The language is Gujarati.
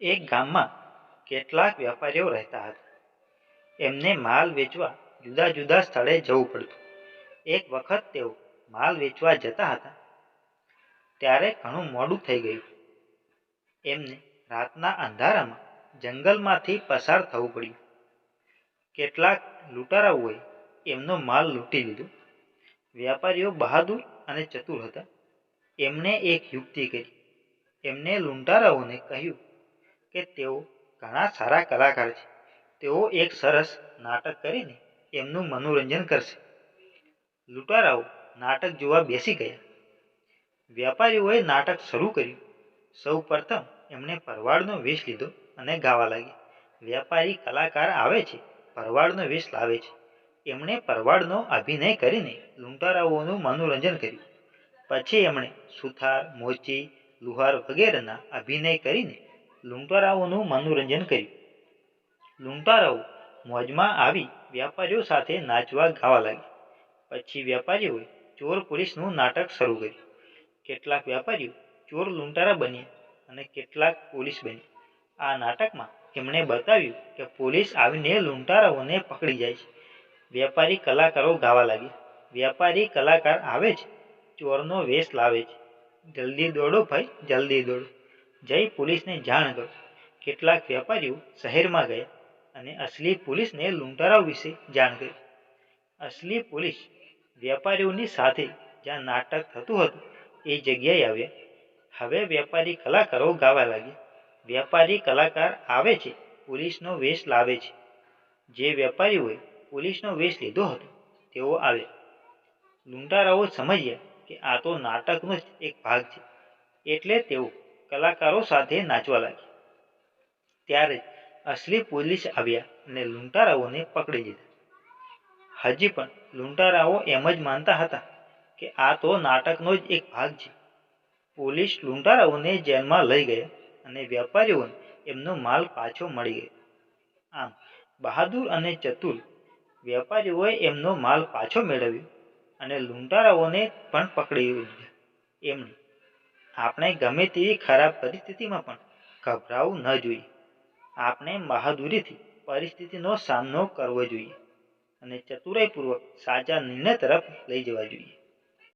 એક ગામમાં કેટલાક વેપારીઓ રહેતા હતા. એમને માલ વેચવા જુદા જુદા સ્થળે જવું પડતું. એક વખત તેઓ માલ વેચવા જતા હતા. ત્યારે ઘણું મોડું થઈ ગયું. એમને રાતના અંધારામાં જંગલમાંથી પસાર થવું પડ્યું. કેટલાક લૂંટારાઓએ એમનો માલ લૂંટી લીધો. વેપારીઓ બહાદુર અને ચતુર હતા. એમણે એક યુક્તિ કરી. એમને લૂંટારાઓને કહ્યું કે તેઓ ઘણા સારા કલાકાર છે. તેઓ એક સરસ નાટક કરીને એમનું મનોરંજન કરશે. લૂંટારાઓ નાટક જોવા બેસી ગયા. વેપારીઓએ નાટક શરૂ કર્યું. સૌ પ્રથમ એમણે ભરવાડનો વેશ લીધો અને ગાવા લાગ્યા. વેપારી કલાકાર આવે છે, ભરવાડનો વેશ લાવે છે. એમણે ભરવાડનો અભિનય કરીને લૂંટારાઓનું મનોરંજન કર્યું. પછી એમણે સુથાર, મોચી, લુહાર વગેરેના અભિનય કરીને લૂંટારાઓનું મનોરંજન કર્યું. લૂંટારાઓ મોજમાં આવી વેપારીઓ સાથે નાચવા ગાવા લાગ્યા પછી વેપારીઓએ ચોર પોલીસનું નાટક શરૂ કર્યું. કેટલાક વેપારીઓ ચોર લૂંટારા બન્યા અને કેટલાક પોલીસ બન્યા. આ નાટકમાં એમણે બતાવ્યું કે પોલીસ આવીને લૂંટારાઓને પકડી જાય છે. વેપારી કલાકારો ગાવા લાગ્યા વેપારી કલાકાર આવે છે ચોરનો વેશ લાવે છે જલ્દી દોડો ભાઈ, જલ્દી દોડો. જઈ પોલીસને જાણ કરી. કેટલાક વેપારીઓ શહેરમાં ગયા અને અસલી પોલીસને લૂંટારાઓ વિશે જાણ કરી. અસલી પોલીસ વેપારીઓની સાથે જ્યાં નાટક થતું હતું, એ જગ્યાએ આવ્યા. હવે વેપારી કલાકારો ગાવા લાગ્યા. વેપારી કલાકાર આવે છે, પોલીસનો વેશ લાવે છે. જે વેપારીઓએ પોલીસનો વેશ લીધો હતો, તેઓ આવ્યા. લૂંટારાઓ સમજ્યા કે આ તો નાટકનો જ એક ભાગ છે. એટલે તેઓ કલાકારો સાથે નાચવા લાગી ત્યારે અસલી પોલીસ આવ્યા અને લૂંટારાઓને પકડી લીધા. હજી પણ લૂંટારાઓ એમ જ માનતા હતા કે આ તો નાટકનો જ એક ભાગ છે. પોલીસ લૂંટારાઓને જેલમાં લઈ ગયા અને વેપારીઓને એમનો માલ પાછો મળી ગયો. આમ બહાદુર અને ચતુર વેપારીઓએ એમનો માલ પાછો મેળવ્યો અને લૂંટારાઓને પણ પકડી લીધા. એમણે આપણે ગમે તેવી ખરાબ પરિસ્થિતિમાં પણ ગભરાવું ન જોઈએ. આપણે બહાદુરીથી પરિસ્થિતિનો સામનો કરવો જોઈએ અને ચતુરાઈપૂર્વક સાચા નિર્ણય તરફ લઈ જવા જોઈએ.